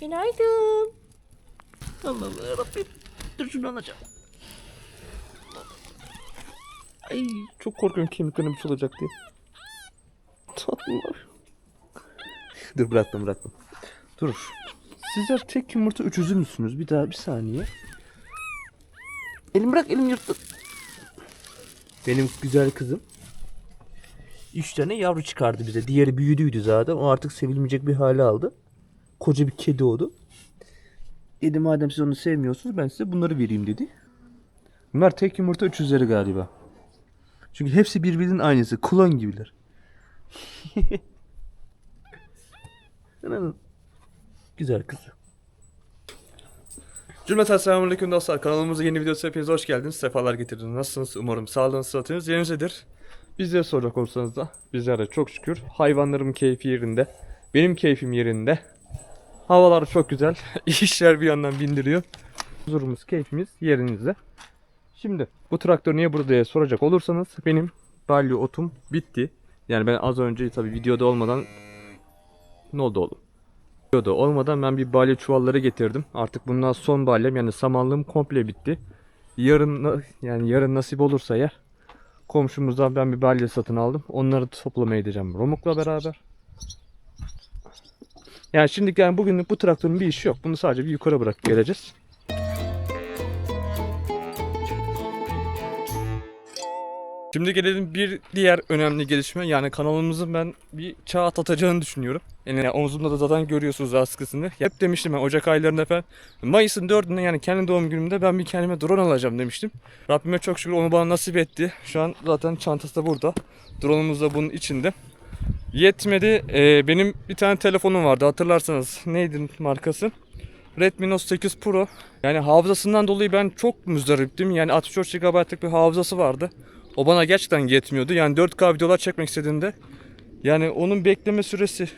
Günaydın. Allah'ım yarabbim. Dur şunu alacağım. Ay çok korkuyorum kemiklerim bir olacak diye. Tatlılar. Dur bıraktım bıraktım. Dur. Sizler tek yumurta üç üzüm müsünüz? Bir daha bir saniye. Elim bırak elim yırttı. Benim güzel kızım. Üç tane yavru çıkardı bize. Diğeri büyüdüydü zaten. O artık sevilmeyecek bir hale aldı. Koca bir kedi oldu. Dedi madem siz onu sevmiyorsunuz ben size bunları vereyim dedi. Bunlar tek yumurta üç üzeri galiba. Çünkü hepsi birbirinin aynısı. Klon gibiler. Güzel kız. Cümleten selamünaleyküm dostlar. Kanalımıza yeni videosu hepiniz hoş geldiniz. Sefalar getirdiniz. Nasılsınız? Umarım sağlığınız, sıhhatiniz yerinizdedir. Bizlere soracak olursanız da bizler de çok şükür. Hayvanlarım keyfi yerinde. Benim keyfim yerinde. Havalar çok güzel. İşler bir yandan bindiriyor. Huzurumuz, keyfimiz yerinizde. Şimdi bu traktör niye burada diye soracak olursanız benim balyo otum bitti. Yani ben az önce tabii videoda olmadan ne oldu oğlum? Videoda olmadan ben bir balya çuvalları getirdim. Artık bundan son balyam yani samanlığım komple bitti. Yarın yani yarın nasip olursa eğer komşumuzdan ben bir balya satın aldım. Onları toplamaya gideceğim Romuk'la beraber. Yani şimdi yani bugünlük bu traktörün bir işi yok. Bunu sadece bir yukarı bırakıp geleceğiz. Şimdi gelelim bir diğer önemli gelişme. Yani kanalımızın ben bir çağ atlatacağını düşünüyorum. Yani omzumda da zaten görüyorsunuz askısını. Hep demiştim ben Ocak aylarında falan. Mayıs'ın 4'ünde yani kendi doğum günümde ben bir kendime drone alacağım demiştim. Rabbime çok şükür onu bana nasip etti. Şu an zaten çantası da burada. Drone'umuz da bunun içinde. Yetmedi. Ee, benim bir tane telefonum vardı hatırlarsanız. Neydi markası? Redmi Note 8 Pro. Yani hafızasından dolayı ben çok müzdariptim. Yani 64 GB'lık bir hafızası vardı. O bana gerçekten yetmiyordu. Yani 4K videolar çekmek istediğimde. Yani onun bekleme süresi...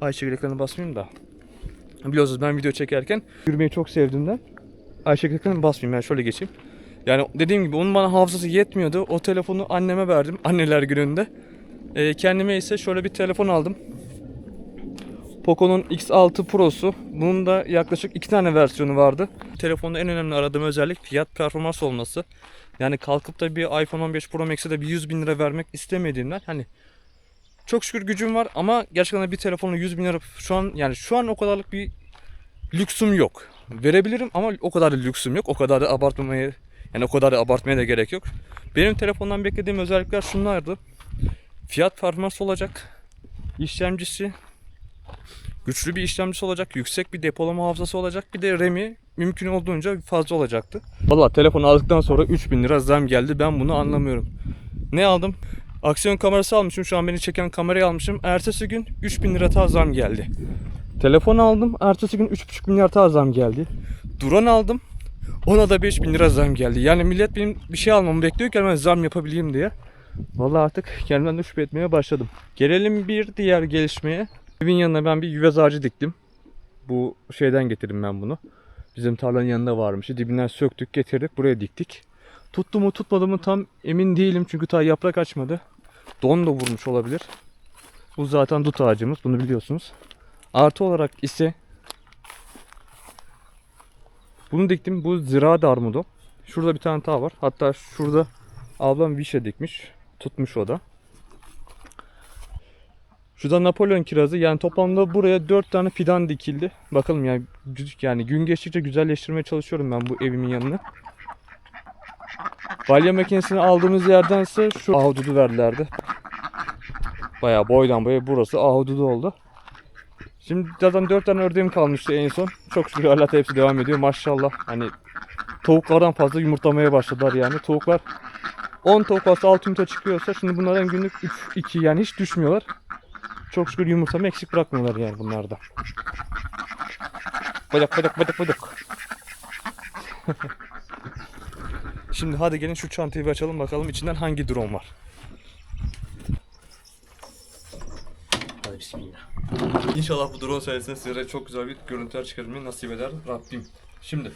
Ayşegül ekranı basmayayım da. Biliyorsunuz ben video çekerken yürümeyi çok sevdiğimden Ayşegül ekranı basmayayım ben şöyle geçeyim. Yani dediğim gibi onun bana hafızası yetmiyordu. O telefonu anneme verdim anneler gününde. Ee, kendime ise şöyle bir telefon aldım. Poco'nun X6 Pro'su. Bunun da yaklaşık iki tane versiyonu vardı. Telefonda en önemli aradığım özellik fiyat performans olması. Yani kalkıp da bir iPhone 15 Pro Max'e de bir 100 bin lira vermek istemediğimden hani çok şükür gücüm var ama gerçekten bir telefonu 100 bin lira şu an yani şu an o kadarlık bir lüksüm yok. Verebilirim ama o kadar da lüksüm yok. O kadar da abartmamaya yani o kadar da abartmaya da gerek yok. Benim telefondan beklediğim özellikler şunlardı. Fiyat performans olacak. İşlemcisi güçlü bir işlemcisi olacak, yüksek bir depolama hafızası olacak, bir de RAM'i mümkün olduğunca fazla olacaktı. Valla telefonu aldıktan sonra 3000 lira zam geldi. Ben bunu anlamıyorum. Ne aldım? Aksiyon kamerası almışım. Şu an beni çeken kamerayı almışım. Ertesi gün 3000 lira daha zam geldi. Telefon aldım. Ertesi gün 3,5 milyar daha zam geldi. Drone aldım. Ona da 5000 lira zam geldi. Yani millet benim bir şey almamı bekliyor ki ben zam yapabileyim diye. Vallahi artık kendimden de şüphe etmeye başladım. Gelelim bir diğer gelişmeye. Evin yanına ben bir yüvez ağacı diktim. Bu şeyden getirdim ben bunu. Bizim tarlanın yanında varmış. Dibinden söktük getirdik buraya diktik. Tuttu mu tutmadı mı tam emin değilim çünkü ta yaprak açmadı. Don da vurmuş olabilir. Bu zaten dut ağacımız bunu biliyorsunuz. Artı olarak ise bunu diktim. Bu ziraat armudu. Şurada bir tane daha var. Hatta şurada ablam vişe dikmiş. Tutmuş o da. Şurada Napolyon kirazı yani toplamda buraya 4 tane fidan dikildi. Bakalım yani yani gün geçtikçe güzelleştirmeye çalışıyorum ben bu evimin yanını. Balya makinesini aldığımız yerdense şu ahududu verdilerdi. Bayağı boydan boya burası ahududu oldu. Şimdi zaten 4 tane ördeğim kalmıştı en son. Çok şükür da hepsi devam ediyor maşallah. Hani tavuklardan fazla yumurtlamaya başladılar yani. Tavuklar 10 tavuk varsa 6 yumurta çıkıyorsa şimdi bunlardan günlük 3 2 yani hiç düşmüyorlar. Çok şükür yumurtamı eksik bırakmıyorlar yani bunlarda. Bıdık bıdık bıdık bıdık. Şimdi hadi gelin şu çantayı bir açalım bakalım içinden hangi drone var. Hadi bismillah. İnşallah bu drone sayesinde sizlere çok güzel bir görüntüler çıkarmayı nasip eder Rabbim. Şimdi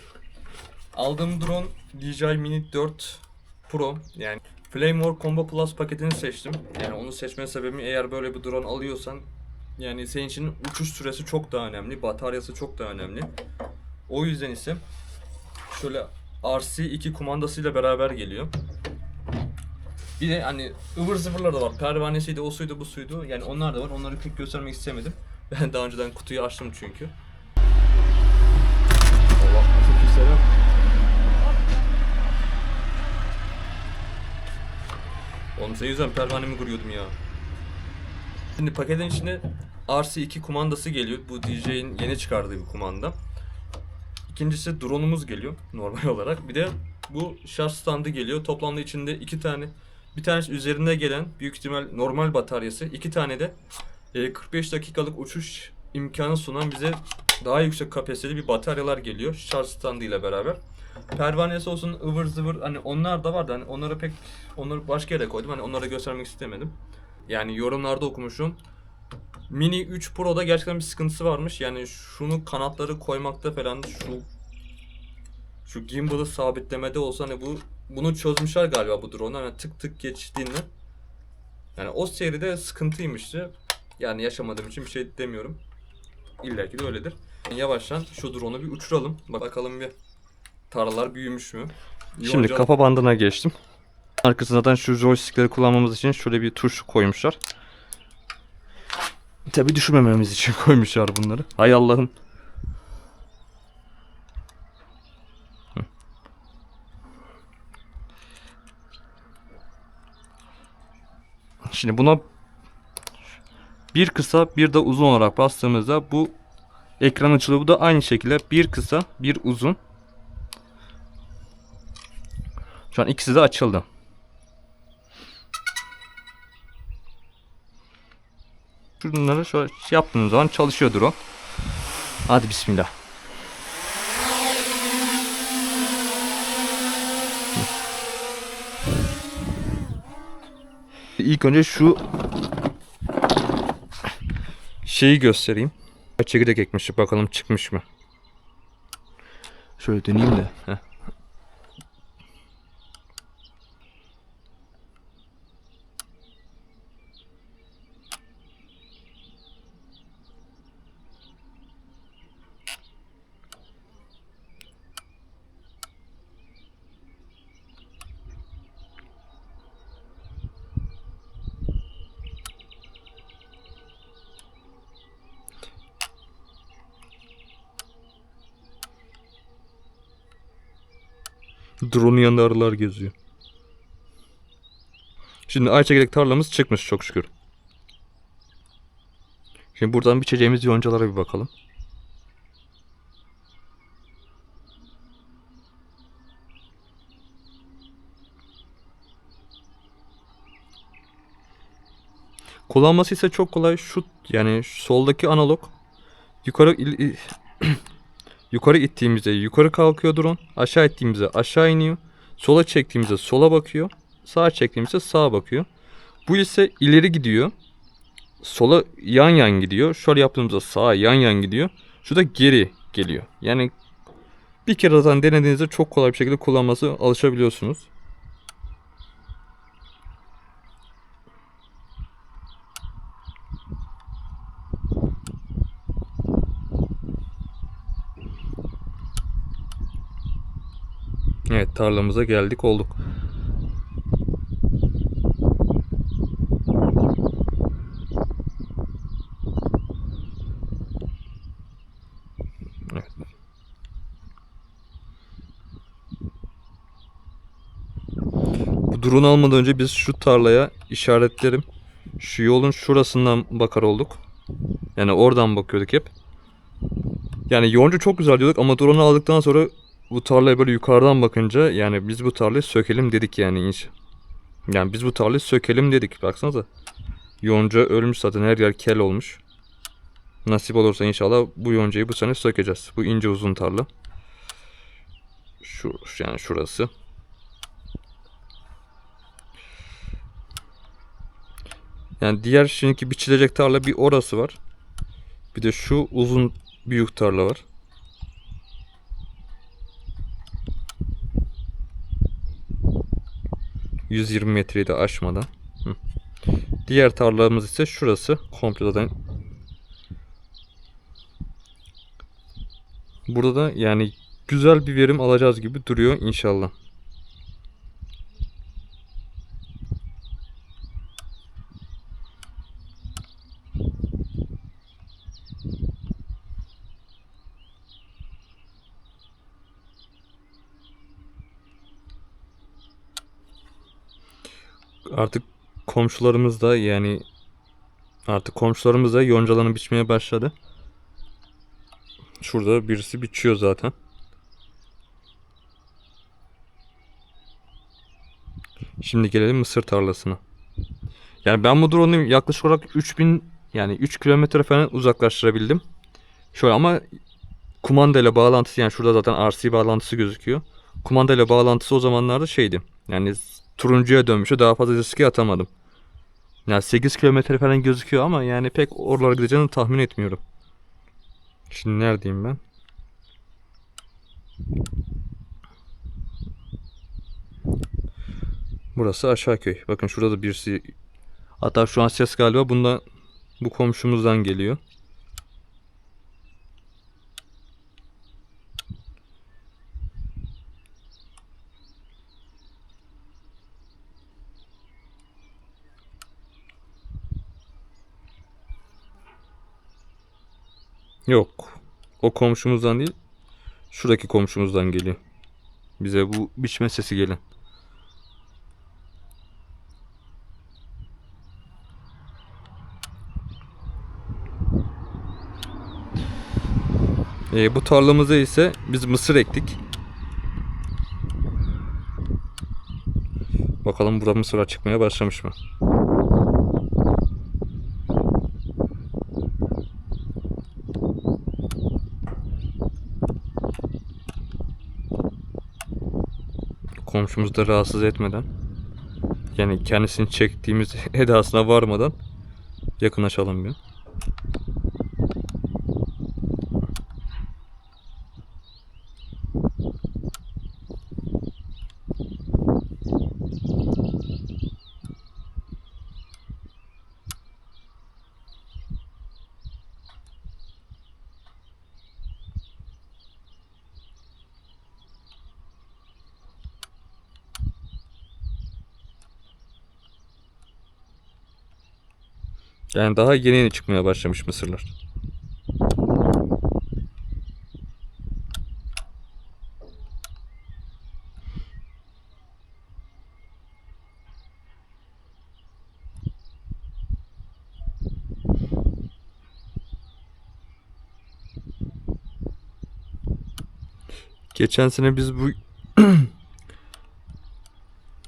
aldığım drone DJI Mini 4 Pro yani Flame War Combo Plus paketini seçtim. Yani onu seçme sebebim eğer böyle bir drone alıyorsan Yani senin için uçuş süresi çok daha önemli, bataryası çok daha önemli. O yüzden ise şöyle RC2 kumandasıyla beraber geliyor. Bir de hani ıvır zıvırlar da var. Pervanesiydi, o suydu, bu suydu. Yani onlar da var. Onları pek göstermek istemedim. Ben daha önceden kutuyu açtım çünkü. Allah çok selam. Oğlum senin yüzden pervanemi kuruyordum ya. Şimdi paketin içinde RC2 kumandası geliyor. Bu DJ'in yeni çıkardığı bir kumanda. İkincisi drone'umuz geliyor normal olarak. Bir de bu şarj standı geliyor. Toplamda içinde iki tane bir tanesi üzerinde gelen büyük ihtimal normal bataryası. iki tane de e, 45 dakikalık uçuş imkanı sunan bize daha yüksek kapasiteli bir bataryalar geliyor. Şarj standı ile beraber. Pervanesi olsun ıvır zıvır hani onlar da vardı. Hani onları pek onları başka yere koydum. Hani onları göstermek istemedim. Yani yorumlarda okumuşum. Mini 3 Pro'da gerçekten bir sıkıntısı varmış. Yani şunu kanatları koymakta falan şu şu gimbal'ı sabitlemede olsa hani bu bunu çözmüşler galiba bu drone. Hani tık tık geçtiğinde. Yani o seride sıkıntıymıştı. Yani yaşamadığım için bir şey demiyorum. İlla ki de öyledir. Yavaştan şu drone'u bir uçuralım. Bak bakalım bir tarlalar büyümüş mü? Şimdi Yonca- kafa bandına geçtim. Arkasına zaten şu joystickleri kullanmamız için şöyle bir tuş koymuşlar. Tabi düşürmememiz için koymuşlar bunları. Hay Allah'ım. Hı. Şimdi buna bir kısa bir de uzun olarak bastığımızda bu ekran açılıyor. Bu da aynı şekilde bir kısa bir uzun. Şu an ikisi de açıldı. Şunları şöyle şey yaptığınız zaman çalışıyordur o. Hadi bismillah. İlk önce şu şeyi göstereyim. Çekirdek ekmiştik bakalım çıkmış mı? Şöyle döneyim de. Heh. Drone'un yanında arılar geziyor. Şimdi ay çekirdek tarlamız çıkmış çok şükür. Şimdi buradan biçeceğimiz yoncalara bir bakalım. Kullanması ise çok kolay. Şu yani soldaki analog yukarı Yukarı ittiğimizde yukarı kalkıyor drone. Aşağı ittiğimizde aşağı iniyor. Sola çektiğimizde sola bakıyor. Sağa çektiğimizde sağa bakıyor. Bu ise ileri gidiyor. Sola yan yan gidiyor. Şöyle yaptığımızda sağa yan yan gidiyor. Şu da geri geliyor. Yani bir kere zaten denediğinizde çok kolay bir şekilde kullanması alışabiliyorsunuz. Evet tarlamıza geldik olduk. Bu drone almadan önce biz şu tarlaya işaretlerim. Şu yolun şurasından bakar olduk. Yani oradan bakıyorduk hep. Yani yonca çok güzel diyorduk ama drone aldıktan sonra bu tarlaya böyle yukarıdan bakınca yani biz bu tarlayı sökelim dedik yani inş. Yani biz bu tarlayı sökelim dedik. Baksanıza. Yonca ölmüş zaten her yer kel olmuş. Nasip olursa inşallah bu yoncayı bu sene sökeceğiz. Bu ince uzun tarla. Şu yani şurası. Yani diğer şimdiki biçilecek tarla bir orası var. Bir de şu uzun büyük tarla var. 120 metreyi de aşmadan. Hı. Diğer tarlamız ise şurası. Komple zaten Burada da yani güzel bir verim alacağız gibi duruyor inşallah. Artık komşularımız da yani artık komşularımız da yoncalarını biçmeye başladı. Şurada birisi biçiyor zaten. Şimdi gelelim mısır tarlasına. Yani ben bu drone'u yaklaşık olarak 3000 yani 3 kilometre falan uzaklaştırabildim. Şöyle ama kumanda ile bağlantısı yani şurada zaten RC bağlantısı gözüküyor. Kumanda ile bağlantısı o zamanlarda şeydi. Yani turuncuya dönmüştü. Daha fazla riske atamadım. Yani 8 kilometre falan gözüküyor ama yani pek oralara gideceğini tahmin etmiyorum. Şimdi neredeyim ben? Burası Aşağıköy. Bakın şurada da birisi Hatta şu an ses galiba bundan bu komşumuzdan geliyor. Yok. O komşumuzdan değil. Şuradaki komşumuzdan geliyor. Bize bu biçme sesi gelen. Ee, bu tarlamızda ise biz mısır ektik. Bakalım burada mısır çıkmaya başlamış mı? Komşumuzu da rahatsız etmeden yani kendisini çektiğimiz edasına varmadan yakınlaşalım bir. Yani daha yeni yeni çıkmaya başlamış mısırlar. Geçen sene biz bu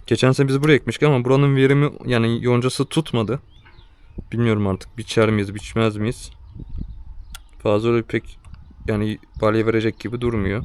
Geçen sene biz buraya ekmiştik ama buranın verimi yani yoncası tutmadı. Bilmiyorum artık biçer miyiz biçmez miyiz. Fazla öyle pek yani balya verecek gibi durmuyor.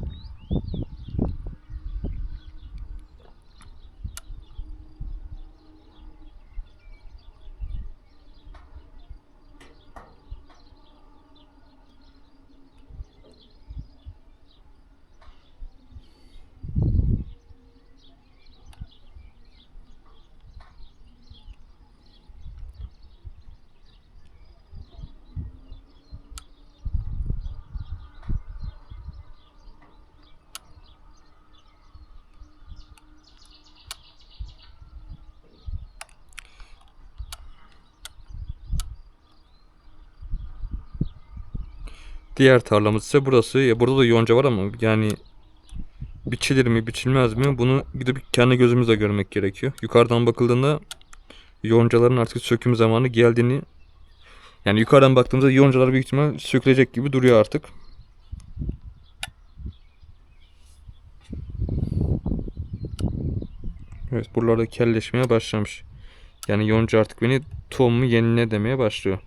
Diğer tarlamız ise burası. Ya burada da yonca var ama yani biçilir mi biçilmez mi bunu gidip kendi gözümüzle görmek gerekiyor. Yukarıdan bakıldığında yoncaların artık söküm zamanı geldiğini yani yukarıdan baktığımızda yoncalar büyük ihtimal sökülecek gibi duruyor artık. Evet buralarda kelleşmeye başlamış. Yani yonca artık beni tohumu yenile demeye başlıyor.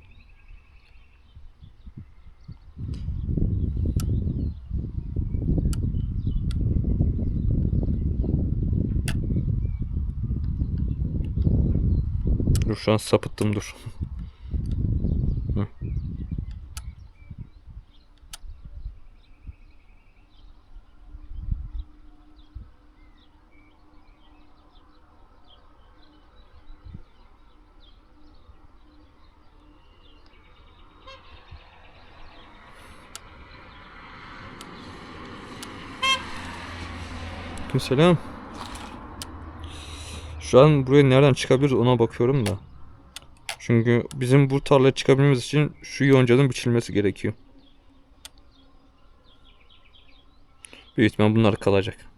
Dur şu an sapıttım dur. Aleykümselam. Şu an buraya nereden çıkabiliriz ona bakıyorum da. Çünkü bizim bu tarlaya çıkabilmemiz için şu yoncanın biçilmesi gerekiyor. Büyük ihtimal bunlar kalacak.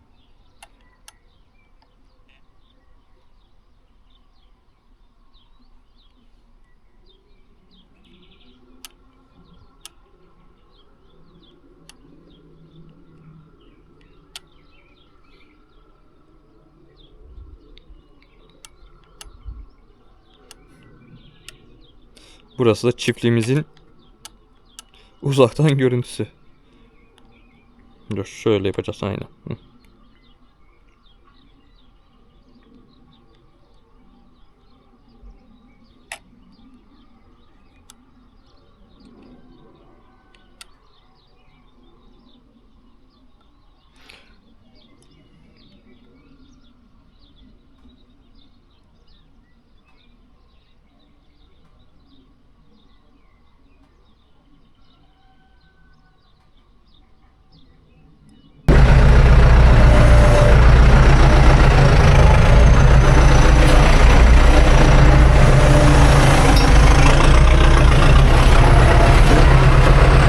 Burası da çiftliğimizin uzaktan görüntüsü. Dur şöyle yapacağız aynen. Hı.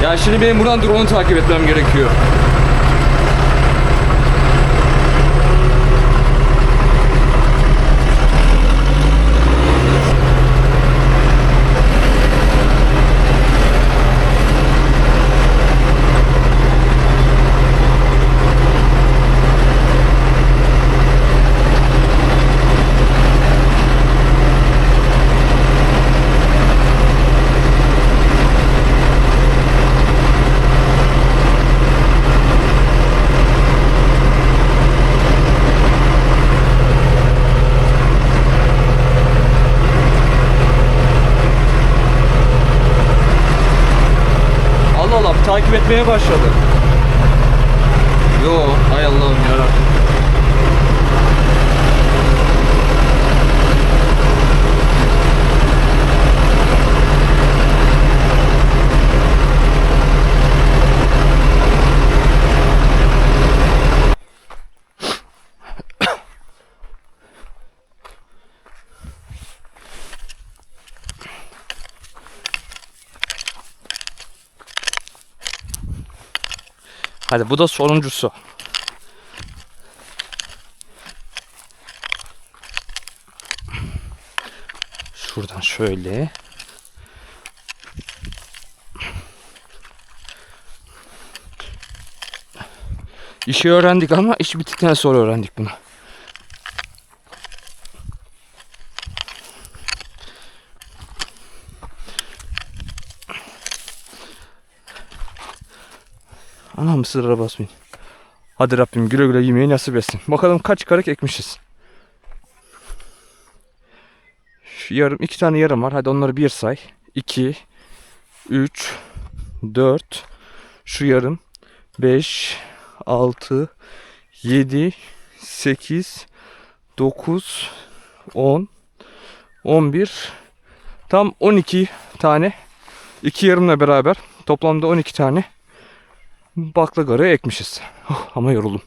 Ya şimdi benim buradan drone'u takip etmem gerekiyor. Allah Allah takip etmeye başladı. Yo hay Allah'ım yarabbim. Hadi bu da sonuncusu. Şuradan şöyle. İşi öğrendik ama iş bittikten sonra öğrendik bunu. Mısırlara basmayın. Hadi Rabbim güle güle yemeği nasip etsin. Bakalım kaç karık ekmişiz. Şu yarım, iki tane yarım var. Hadi onları bir say. 2, 3, 4, şu yarım, 5, 6, 7, 8, 9, 10, 11, tam 12 tane. iki yarımla beraber toplamda 12 tane baklagarı ekmişiz. Oh, ama yoruldum.